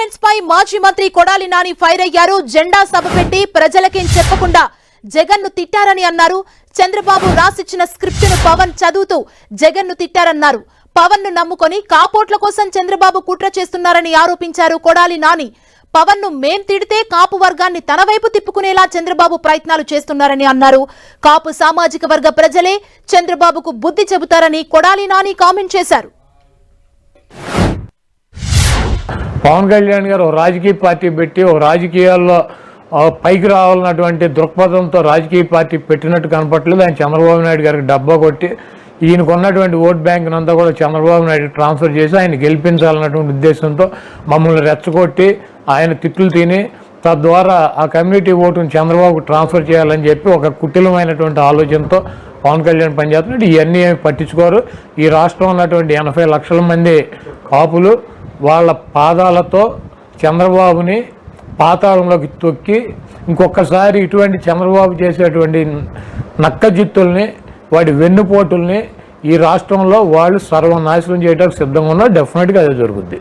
Comments పై మాజీ మంత్రి Kodali Nani fire అయ్యారు. జెండా సభ పెట్టి ప్రజలకేం చెప్పకుండా జగన్ను తిట్టారని అన్నారు. చంద్రబాబు రాసిచ్చిన స్క్రిప్ట్ను పవన్ చదువుతూ జగన్ను తిట్టారన్నారు. పవన్ను నమ్ముకొని కాపోట్ల కోసం చంద్రబాబు కుట్ర చేస్తున్నారని ఆరోపించారు కొడాలి నాని. పవన్ను మేం తిడితే కాపు వర్గాన్ని తన వైపు తిప్పుకునేలా చంద్రబాబు ప్రయత్నాలు చేస్తున్నారని అన్నారు. కాపు సామాజిక వర్గ ప్రజలే చంద్రబాబుకు బుద్ధి చెబుతారని కొడాలి నాని కామెంట్ చేశారు. పవన్ కళ్యాణ్ గారు ఒక రాజకీయ పార్టీ పెట్టి ఒక రాజకీయాల్లో పైకి రావాలన్నటువంటి దృక్పథంతో రాజకీయ పార్టీ పెట్టినట్టు కనపట్లేదు ఆయన చంద్రబాబు నాయుడు గారికి డబ్బా కొట్టి ఈయనకున్నటువంటి ఓట్ బ్యాంక్ అంతా కూడా చంద్రబాబు నాయుడు ట్రాన్స్ఫర్ చేసి ఆయన గెలిపించాలన్నటువంటి ఉద్దేశంతో మమ్మల్ని రెచ్చగొట్టి ఆయన తిట్లు తిని తద్వారా ఆ కమ్యూనిటీ ఓటును చంద్రబాబుకు ట్రాన్స్ఫర్ చేయాలని చెప్పి ఒక కుటిలమైనటువంటి ఆలోచనతో పవన్ కళ్యాణ్ పనిచేస్తున్నాడు. ఇవన్నీ ఏమి పట్టించుకోరు. ఈ రాష్ట్రంలో ఉన్నటువంటి ఎనభై లక్షల మంది కాపులు వాళ్ళ పాదాలతో చంద్రబాబుని పాతాళంలోకి తొక్కి ఇంకొకసారి ఇటువంటి చంద్రబాబు చేసేటువంటి నక్కజిత్తుల్ని వాడి వెన్నుపోటుల్ని ఈ రాష్ట్రంలో వాళ్ళు సర్వనాశనం చేయడానికి సిద్ధంగా ఉన్నారు డెఫినెట్గా అదే జరుగుద్ది.